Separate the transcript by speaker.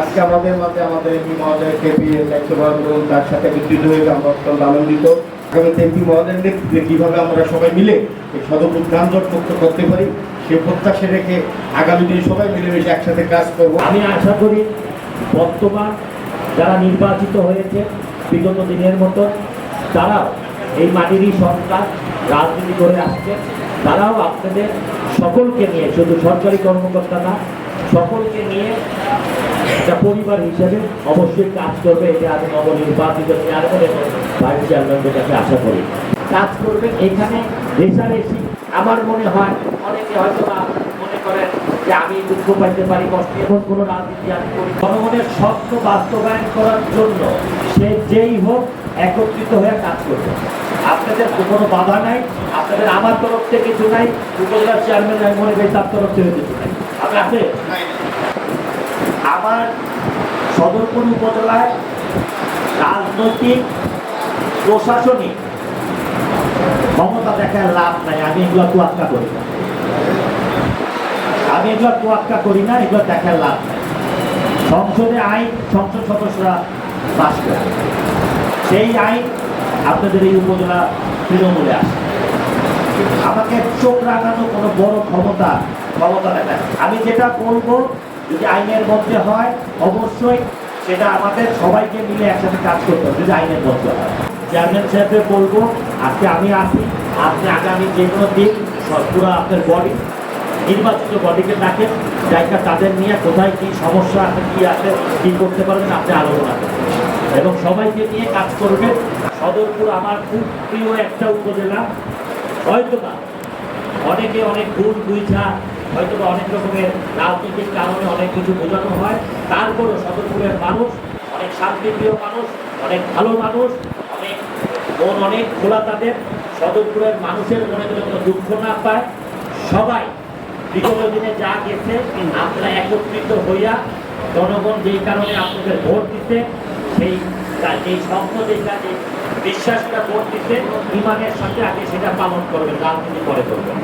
Speaker 1: আজকে আমাদের মাঝে আমাদের এমপি মহোদয় কেপি গ্রহণ, তার সাথে হয়ে আমরা অত্যন্ত আনন্দিত আগামী এমপি মহোদয়ের নেতৃত্বে কীভাবে আমরা সবাই মিলে এই যানজট মুক্ত করতে পারি, সে প্রত্যাশা রেখে আগামী দিনে সবাই মিলেমিশে একসাথে কাজ করব।
Speaker 2: আমি আশা করি বর্তমান যারা নির্বাচিত হয়েছে, বিগত দিনের মতো তারাও এই মাটিরই সরকার, রাজনীতি করে আসছে তারাও আপনাদের সকলকে নিয়ে, শুধু সরকারি কর্মকর্তা না সকলকে নিয়ে একটা পরিবার হিসেবে অবশ্যই কাজ করবে, এটা আমি নবনির্বাচিত চেয়ারম্যান এবং ভাইস চেয়ারম্যানদের কাছে আশা করি। কাজ করবে এখানে রেশারেশি। আমার মনে হয়, অনেকে হয়তো বা মনে করেন যে আমি দুঃখ পাইতে পারি, কষ্ট এখন কোনো রাজনীতি আমি করি। জনগণের স্বপ্ন বাস্তবায়ন করার জন্য সে যেই হোক একত্রিত হয়ে কাজ করবে। আপনাদের কোনো বাধা নাই, আপনাদের আমার তরফ থেকে কিছু নাই উপজেলার চেয়ারম্যান মনে করি তার তরফ থেকে কিছু নাই। আপনি আছে? আমার সদরপুর উপজেলায় রাজনৈতিক, প্রশাসনিক ক্ষমতা দেখার লাভ নাই, আমি এগুলো তোয়াক্কা করি না। আমি এগুলো তোয়াক্কা করি না, এগুলো দেখার লাভ নাই। সংসদে আইন, সংসদ সদস্যরা পাশ করে। সেই আইন আপনাদের এই উপজেলা তৃণমূলে আসে আমাকে চোখ রাখানো কোনো বড় ক্ষমতা ক্ষমতা দেখায় আমি যেটা বলব, যদি আইনের মধ্যে হয়, অবশ্যই সেটা আমাদের সবাইকে মিলে একসাথে কাজ করতে হবে, যদি আইনের মধ্যে হয়। চেয়ারম্যান সাহেবকে বলব, আজকে আমি আসি, আপনি আগামী যে কোনো দিন পুরো আপনার বডি নির্বাচিত বডিকে ডাকেন জায়গা তাদের নিয়ে কোথায় কি সমস্যা আছে, কি আছে, কি করতে পারবেন আপনি আলোচনা করবেন এবং সবাইকে নিয়ে কাজ করবে। সদরপুর আমার খুব প্রিয় একটা উপজেলা। হয়তো না অনেকে অনেক ভুল বুঝা হয়তো অনেক রকমের রাজনৈতিক কারণে অনেক কিছু বোঝানো হয়। তারপরও সদরপুরের মানুষ, অনেক শান্তিপ্রিয় মানুষ, অনেক ভালো মানুষ, অনেক মন অনেক খোলা তাদের। সদরপুরের মানুষের মনে কোনো দুঃখ না পায়। সবাই বিগত দিনে যা গেছে আপনারা একত্রিত হইয়া জনগণ যেই কারণে আপনাদের ভোট দিতে সেই যেটা, যে বিশ্বাসটা ভোট দিতে ইমানের সাথে আগে সেটা পালন করবে, রাজনীতি পরে করবেন